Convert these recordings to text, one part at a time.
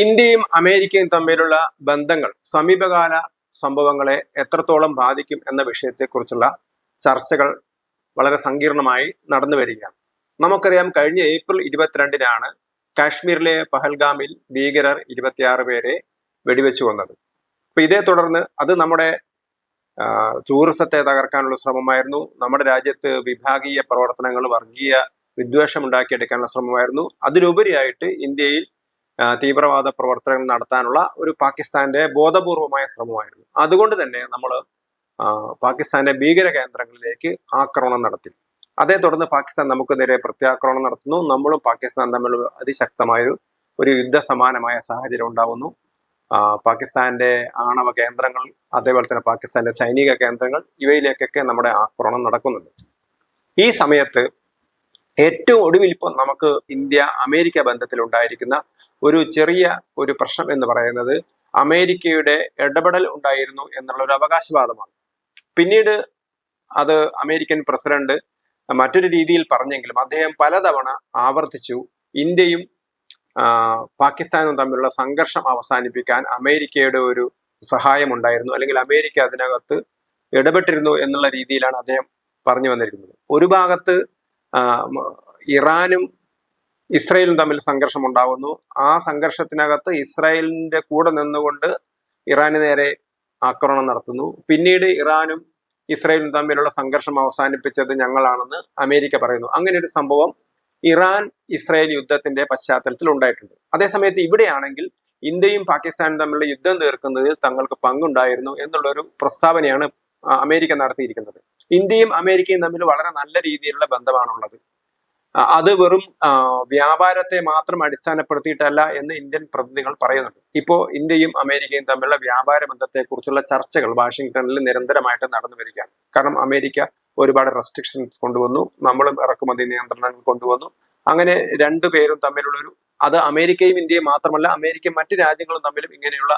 ഇന്ത്യയും അമേരിക്കയും തമ്മിലുള്ള ബന്ധങ്ങൾ സമീപകാല സംഭവങ്ങളെ എത്രത്തോളം ബാധിക്കും എന്ന വിഷയത്തെക്കുറിച്ചുള്ള ചർച്ചകൾ വളരെ സങ്കീർണമായി നടന്നു വരികയാണ്. നമുക്കറിയാം കഴിഞ്ഞ ഏപ്രിൽ ഇരുപത്തിരണ്ടിനാണ് കാശ്മീരിലെ പഹൽഗാമിൽ ഭീകരർ ഇരുപത്തിയാറ് പേരെ വെടിവെച്ചു വന്നത് അപ്പൊ ഇതേ തുടർന്ന് അത് നമ്മുടെ ടൂറിസത്തെ തകർക്കാനുള്ള ശ്രമമായിരുന്നു. നമ്മുടെ രാജ്യത്ത് വിഭാഗീയ പ്രവർത്തനങ്ങൾ വർഗീയ വിദ്വേഷം ഉണ്ടാക്കിയെടുക്കാനുള്ള ശ്രമമായിരുന്നു. അതിലുപരിയായിട്ട് ഇന്ത്യയിൽ തീവ്രവാദ പ്രവർത്തനങ്ങൾ നടത്താനുള്ള ഒരു പാകിസ്ഥാന്റെ ബോധപൂർവമായ ശ്രമമായിരുന്നു. അതുകൊണ്ട് തന്നെ നമ്മൾ പാകിസ്ഥാന്റെ ഭീകര കേന്ദ്രങ്ങളിലേക്ക് ആക്രമണം നടത്തി. അതേ തുടർന്ന് പാകിസ്ഥാൻ നമുക്ക് നേരെ പ്രത്യാക്രമണം നടത്തുന്നു. നമ്മളും പാകിസ്ഥാൻ തമ്മിൽ അതിശക്തമായൊരു ഒരു യുദ്ധ സമാനമായ സാഹചര്യം ഉണ്ടാവുന്നു. പാകിസ്ഥാന്റെ ആണവ കേന്ദ്രങ്ങൾ അതേപോലെ തന്നെ പാകിസ്ഥാന്റെ സൈനിക കേന്ദ്രങ്ങൾ ഇവയിലേക്കൊക്കെ നമ്മുടെ ആക്രമണം നടക്കുന്നുണ്ട്. ഈ സമയത്ത് ഏറ്റവും ഒടുവിൽ ഇപ്പം നമുക്ക് ഇന്ത്യ അമേരിക്ക ബന്ധത്തിൽ ഉണ്ടായിരിക്കുന്ന ഒരു ചെറിയ ഒരു പ്രശ്നം എന്ന് പറയുന്നത് അമേരിക്കയുടെ ഇടപെടൽ ഉണ്ടായിരുന്നു എന്നുള്ള ഒരു അവകാശവാദമാണ്. പിന്നീട് അത് അമേരിക്കൻ പ്രസിഡന്റ് മറ്റൊരു രീതിയിൽ പറഞ്ഞെങ്കിലും അദ്ദേഹം പലതവണ ആവർത്തിച്ചു ഇന്ത്യയും പാകിസ്ഥാനും തമ്മിലുള്ള സംഘർഷം അവസാനിപ്പിക്കാൻ അമേരിക്കയുടെ ഒരു സഹായം ഉണ്ടായിരുന്നു അല്ലെങ്കിൽ അമേരിക്ക അതിനകത്ത് ഇടപെട്ടിരുന്നു എന്നുള്ള രീതിയിലാണ് അദ്ദേഹം പറഞ്ഞു വന്നിരിക്കുന്നത്. ഒരു ഭാഗത്ത് ഇറാനും ഇസ്രയേലും തമ്മിൽ സംഘർഷം ഉണ്ടാകുന്നു ആ സംഘർഷത്തിനകത്ത് ഇസ്രായേലിന്റെ കൂടെ നിന്നുകൊണ്ട് ഇറാന് നേരെ ആക്രമണം നടത്തുന്നു. പിന്നീട് ഇറാനും ഇസ്രായേലും തമ്മിലുള്ള സംഘർഷം അവസാനിപ്പിച്ചത് ഞങ്ങളാണെന്ന് അമേരിക്ക പറയുന്നു. അങ്ങനെ ഒരു സംഭവം ഇറാൻ ഇസ്രായേൽ യുദ്ധത്തിന്റെ പശ്ചാത്തലത്തിൽ ഉണ്ടായിട്ടുണ്ട്. അതേസമയത്ത് ഇവിടെയാണെങ്കിൽ ഇന്ത്യയും പാകിസ്ഥാനും തമ്മിലുള്ള യുദ്ധം തീർക്കുന്നതിൽ തങ്ങൾക്ക് പങ്കുണ്ടായിരുന്നു എന്നുള്ള ഒരു പ്രസ്താവനയാണ് അമേരിക്ക നടത്തിയിരിക്കുന്നത്. ഇന്ത്യയും അമേരിക്കയും തമ്മിൽ വളരെ നല്ല രീതിയിലുള്ള ബന്ധമാണുള്ളത്. അത് വെറും വ്യാപാരത്തെ മാത്രം അടിസ്ഥാനപ്പെടുത്തിയിട്ടല്ല എന്ന് ഇന്ത്യൻ പ്രതിനിധികൾ പറയുന്നുണ്ട്. ഇപ്പോൾ ഇന്ത്യയും അമേരിക്കയും തമ്മിലുള്ള വ്യാപാര ബന്ധത്തെക്കുറിച്ചുള്ള ചർച്ചകൾ വാഷിങ്ടണിൽ നിരന്തരമായിട്ട് നടന്നു വരികയാണ്. കാരണം അമേരിക്ക ഒരുപാട് റെസ്ട്രിക്ഷൻസ് കൊണ്ടുവന്നു നമ്മളും ഇറക്കുമതി നിയന്ത്രണങ്ങൾ കൊണ്ടുവന്നു. അങ്ങനെ രണ്ടു പേരും തമ്മിലുള്ളൊരു അത് അമേരിക്കയും ഇന്ത്യയും മാത്രമല്ല അമേരിക്കയും മറ്റു രാജ്യങ്ങളും തമ്മിലും ഇങ്ങനെയുള്ള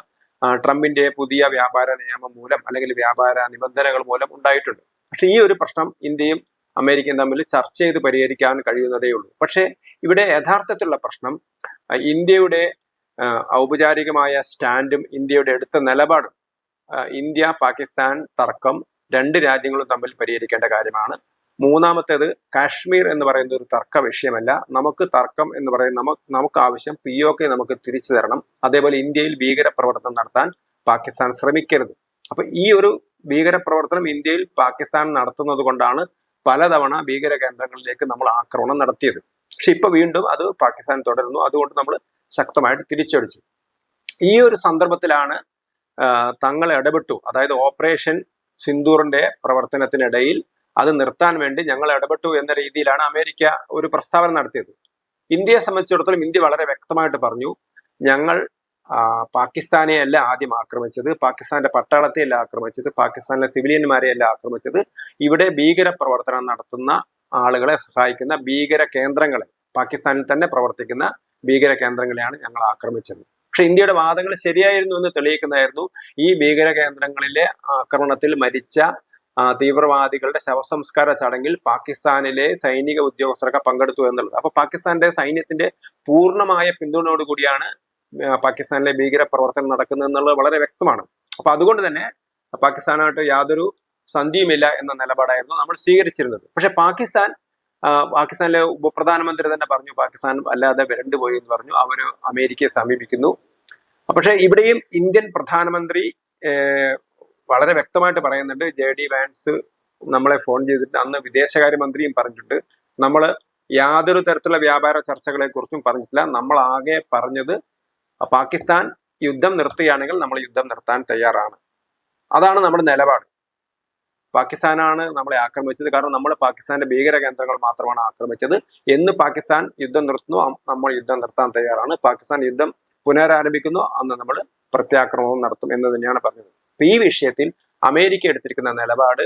ട്രംപിന്റെ പുതിയ വ്യാപാര നിയമം മൂലം അല്ലെങ്കിൽ വ്യാപാര നിബന്ധനകൾ മൂലം ഉണ്ടായിട്ടുണ്ട്. പക്ഷെ ഈ ഒരു പ്രശ്നം ഇന്ത്യയും അമേരിക്കയും തമ്മിൽ ചർച്ച ചെയ്ത് പരിഹരിക്കാൻ കഴിയുന്നതേ ഉള്ളൂ. പക്ഷേ ഇവിടെ യഥാർത്ഥത്തിലുള്ള പ്രശ്നം ഇന്ത്യയുടെ ഔപചാരികമായ സ്റ്റാൻഡും ഇന്ത്യയുടെ എടുത്ത നിലപാടും ഇന്ത്യ പാകിസ്ഥാൻ തർക്കം രണ്ട് രാജ്യങ്ങളും തമ്മിൽ പരിഹരിക്കേണ്ട കാര്യമാണ്. മൂന്നാമത്തേത് കാശ്മീർ എന്ന് പറയുന്ന ഒരു തർക്ക വിഷയമല്ല. നമുക്ക് തർക്കം എന്ന് പറയുന്ന നമുക്ക് നമുക്ക് ആവശ്യം പി ഒ കെ നമുക്ക് തിരിച്ചു തരണം. അതേപോലെ ഇന്ത്യയിൽ ഭീകരപ്രവർത്തനം നടത്താൻ പാകിസ്ഥാൻ ശ്രമിക്കരുത്. അപ്പൊ ഈ ഒരു ഭീകരപ്രവർത്തനം ഇന്ത്യയിൽ പാകിസ്ഥാൻ നടത്തുന്നത് കൊണ്ടാണ് പലതവണ ഭീകര കേന്ദ്രങ്ങളിലേക്ക് നമ്മൾ ആക്രമണം നടത്തിയത്. പക്ഷെ ഇപ്പൊ വീണ്ടും അത് പാകിസ്ഥാൻ തുടരുന്നു. അതുകൊണ്ട് നമ്മൾ ശക്തമായിട്ട് തിരിച്ചടിച്ചു. ഈ ഒരു സന്ദർഭത്തിലാണ് തങ്ങൾ ഇടപെട്ടു. അതായത് ഓപ്പറേഷൻ സിന്ദൂറിന്റെ പ്രവർത്തനത്തിനിടയിൽ അത് നിർത്താൻ വേണ്ടി ഞങ്ങൾ ഇടപെട്ടു എന്ന രീതിയിലാണ് അമേരിക്ക ഒരു പ്രസ്താവന നടത്തിയത്. ഇന്ത്യയെ സംബന്ധിച്ചിടത്തോളം ഇന്ത്യ വളരെ വ്യക്തമായിട്ട് പറഞ്ഞു ഞങ്ങൾ പാകിസ്ഥാനെ അല്ല ആദ്യം ആക്രമിച്ചത് പാകിസ്ഥാന്റെ പട്ടാളത്തെ അല്ല ആക്രമിച്ചത് പാകിസ്ഥാനിലെ സിവിലിയന്മാരെ അല്ല ആക്രമിച്ചത്. ഇവിടെ ഭീകര പ്രവർത്തനം നടത്തുന്ന ആളുകളെ സഹായിക്കുന്ന ഭീകര കേന്ദ്രങ്ങളെ പാകിസ്ഥാനിൽ തന്നെ പ്രവർത്തിക്കുന്ന ഭീകര കേന്ദ്രങ്ങളെയാണ് ഞങ്ങൾ ആക്രമിച്ചത്. പക്ഷെ ഇന്ത്യയുടെ വാദങ്ങൾ ശരിയായിരുന്നു എന്ന് തെളിയിക്കുന്നതായിരുന്നു. ഈ ഭീകര കേന്ദ്രങ്ങളിലെ ആക്രമണത്തിൽ മരിച്ച തീവ്രവാദികളുടെ ശവസംസ്കാര ചടങ്ങിൽ പാകിസ്ഥാനിലെ സൈനിക ഉദ്യോഗസ്ഥരൊക്കെ പങ്കെടുത്തു എന്നുള്ളത്. അപ്പൊ പാകിസ്ഥാന്റെ സൈന്യത്തിന്റെ പൂർണമായ പിന്തുണയോടുകൂടിയാണ് പാകിസ്ഥാനിലെ ഭീകര പ്രവർത്തനം നടക്കുന്നത് എന്നുള്ളത് വളരെ വ്യക്തമാണ്. അപ്പൊ അതുകൊണ്ട് തന്നെ പാകിസ്ഥാനായിട്ട് യാതൊരു സന്ധിയുമില്ല എന്ന നിലപാടായിരുന്നു നമ്മൾ സ്വീകരിച്ചിരുന്നത്. പക്ഷെ പാകിസ്ഥാൻ പാകിസ്ഥാനിലെ ഉപപ്രധാനമന്ത്രി തന്നെ പറഞ്ഞു പാകിസ്ഥാൻ അല്ലാതെ വരണ്ടുപോയി എന്ന് പറഞ്ഞു അവർ അമേരിക്കയെ സമീപിക്കുന്നു. പക്ഷെ ഇവിടെയും ഇന്ത്യൻ പ്രധാനമന്ത്രി വളരെ വ്യക്തമായിട്ട് പറയുന്നുണ്ട് ജെ ഡി വാൻസ് നമ്മളെ ഫോൺ ചെയ്തിട്ട് അന്ന് വിദേശകാര്യമന്ത്രിയും പറഞ്ഞിട്ടുണ്ട്. നമ്മൾ യാതൊരു തരത്തിലുള്ള വ്യാപാര ചർച്ചകളെ കുറിച്ചും പറഞ്ഞിട്ടില്ല. നമ്മൾ ആകെ പറഞ്ഞത് പാകിസ്ഥാൻ യുദ്ധം നിർത്തുകയാണെങ്കിൽ നമ്മൾ യുദ്ധം നിർത്താൻ തയ്യാറാണ്. അതാണ് നമ്മുടെ നിലപാട്. പാകിസ്ഥാനാണ് നമ്മളെ ആക്രമിച്ചത്. കാരണം നമ്മൾ പാകിസ്ഥാന്റെ ഭീകര കേന്ദ്രങ്ങൾ മാത്രമാണ് ആക്രമിച്ചത്. എന്ന് പാകിസ്ഥാൻ യുദ്ധം നിർത്തുന്നു നമ്മൾ യുദ്ധം നിർത്താൻ തയ്യാറാണ്. പാകിസ്ഥാൻ യുദ്ധം പുനരാരംഭിക്കുന്നു അന്ന് നമ്മൾ പ്രത്യാക്രമണം നടത്തും എന്ന് തന്നെയാണ് പറഞ്ഞത്. ഈ വിഷയത്തിൽ അമേരിക്ക എടുത്തിരിക്കുന്ന നിലപാട്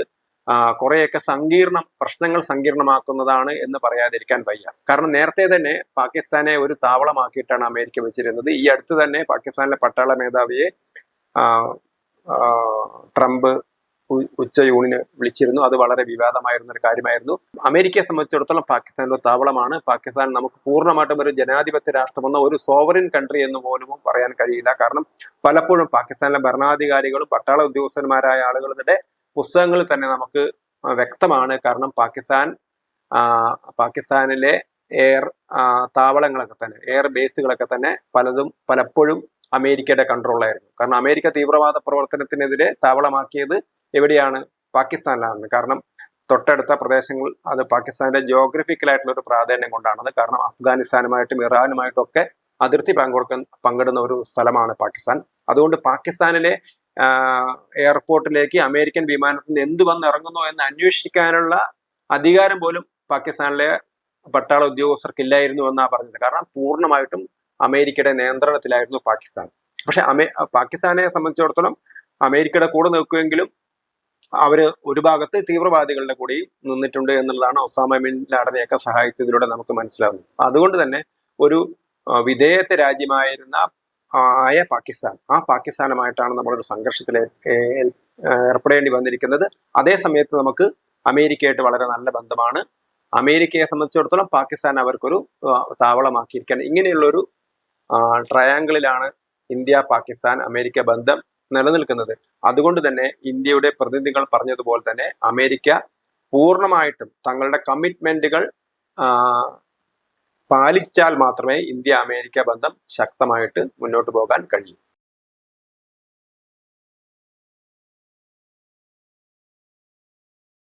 കുറെയൊക്കെ സങ്കീർണ പ്രശ്നങ്ങൾ സങ്കീർണമാക്കുന്നതാണ് എന്ന് പറയാതിരിക്കാൻ വയ്യ. കാരണം നേരത്തെ തന്നെ പാകിസ്ഥാനെ ഒരു താവളമാക്കിയിട്ടാണ് അമേരിക്ക വെച്ചിരുന്നത്. ഈ അടുത്ത് തന്നെ പാകിസ്ഥാനിലെ പട്ടാള മേധാവിയെ ട്രംപ് ഉച്ചയൂണിന് വിളിച്ചിരുന്നു. അത് വളരെ വിവാദമായിരുന്ന ഒരു കാര്യമായിരുന്നു. അമേരിക്കയെ സംബന്ധിച്ചിടത്തോളം പാകിസ്ഥാൻ ഒരു താവളമാണ്. പാകിസ്ഥാൻ നമുക്ക് പൂർണമായിട്ടും ഒരു ജനാധിപത്യ രാഷ്ട്രമെന്ന ഒരു സോവറിൻ കൺട്രി എന്ന് പോലും പറയാൻ കഴിയില്ല. കാരണം പലപ്പോഴും പാകിസ്ഥാനിലെ ഭരണാധികാരികളും പട്ടാള ഉദ്യോഗസ്ഥന്മാരായ ആളുകളുടെ പുസ്തകങ്ങളിൽ തന്നെ നമുക്ക് വ്യക്തമാണ്. കാരണം പാകിസ്ഥാൻ പാകിസ്ഥാനിലെ എയർ താവളങ്ങളൊക്കെ തന്നെ എയർ ബേസുകളൊക്കെ തന്നെ പലതും പലപ്പോഴും അമേരിക്കയുടെ കൺട്രോളായിരുന്നു കാരണം അമേരിക്ക തീവ്രവാദ പ്രവർത്തനത്തിനെതിരെ താവളമാക്കിയത് എവിടെയാണ്? പാകിസ്ഥാനിലാണ് കാരണം തൊട്ടടുത്ത പ്രദേശങ്ങൾ അത് പാകിസ്ഥാന്റെ ജോഗ്രഫിക്കലായിട്ടുള്ള ഒരു പ്രാധാന്യം കൊണ്ടാണത്. കാരണം അഫ്ഗാനിസ്ഥാനുമായിട്ടും ഇറാനുമായിട്ടും ഒക്കെ അതിർത്തി പങ്കുകൊടുക്കുന്ന പങ്കിടുന്ന ഒരു സ്ഥലമാണ് പാകിസ്ഥാൻ. അതുകൊണ്ട് പാകിസ്ഥാനിലെ എയർപോർട്ടിലേക്ക് അമേരിക്കൻ വിമാനത്തിൽ നിന്ന് എന്ത് വന്ന് ഇറങ്ങുന്നു എന്ന് അന്വേഷിക്കാനുള്ള അധികാരം പോലും പാകിസ്ഥാനിലെ പട്ടാള ഉദ്യോഗസ്ഥർക്കില്ലായിരുന്നു എന്നാണ് പറഞ്ഞത്. കാരണം പൂർണമായിട്ടും അമേരിക്കയുടെ നിയന്ത്രണത്തിലായിരുന്നു പാകിസ്ഥാൻ. പക്ഷെ അമേ പാകിസ്ഥാനെ സംബന്ധിച്ചിടത്തോളം അമേരിക്കയുടെ കൂടെ നിൽക്കുമെങ്കിലും അവർ ഒരു ഭാഗത്ത് തീവ്രവാദികളുടെ കൂടെയും നിന്നിട്ടുണ്ട് എന്നുള്ളതാണ് ഒസാമ ബിൻ ലാഡനെയൊക്കെ സഹായിച്ചതിലൂടെ നമുക്ക് മനസ്സിലാവുന്നത്. അതുകൊണ്ട് തന്നെ ഒരു വിധേയത്തെ രാജ്യമായിരുന്ന ആയ പാകിസ്ഥാൻ. ആ പാകിസ്ഥാനുമായിട്ടാണ് നമ്മളൊരു സംഘർഷത്തിൽ ഏർപ്പെടേണ്ടി വന്നിരിക്കുന്നത്. അതേ സമയത്ത് നമുക്ക് അമേരിക്കയായിട്ട് വളരെ നല്ല ബന്ധമാണ്. അമേരിക്കയെ സംബന്ധിച്ചിടത്തോളം പാകിസ്ഥാൻ അവർക്കൊരു താവളമാക്കിയിരിക്കുകയാണ് ഇങ്ങനെയുള്ളൊരു ട്രയാങ്കിളിലാണ് ഇന്ത്യ പാകിസ്ഥാൻ അമേരിക്ക ബന്ധം നിലനിൽക്കുന്നത്. അതുകൊണ്ട് തന്നെ ഇന്ത്യയുടെ പ്രതിനിധികൾ പറഞ്ഞതുപോലെ തന്നെ അമേരിക്ക പൂർണമായിട്ടും തങ്ങളുടെ കമ്മിറ്റ്മെന്റുകൾ പാലിച്ചാൽ മാത്രമേ ഇന്ത്യ അമേരിക്ക ബന്ധം ശക്തമായിട്ട് മുന്നോട്ട് പോകാൻ കഴിയൂ.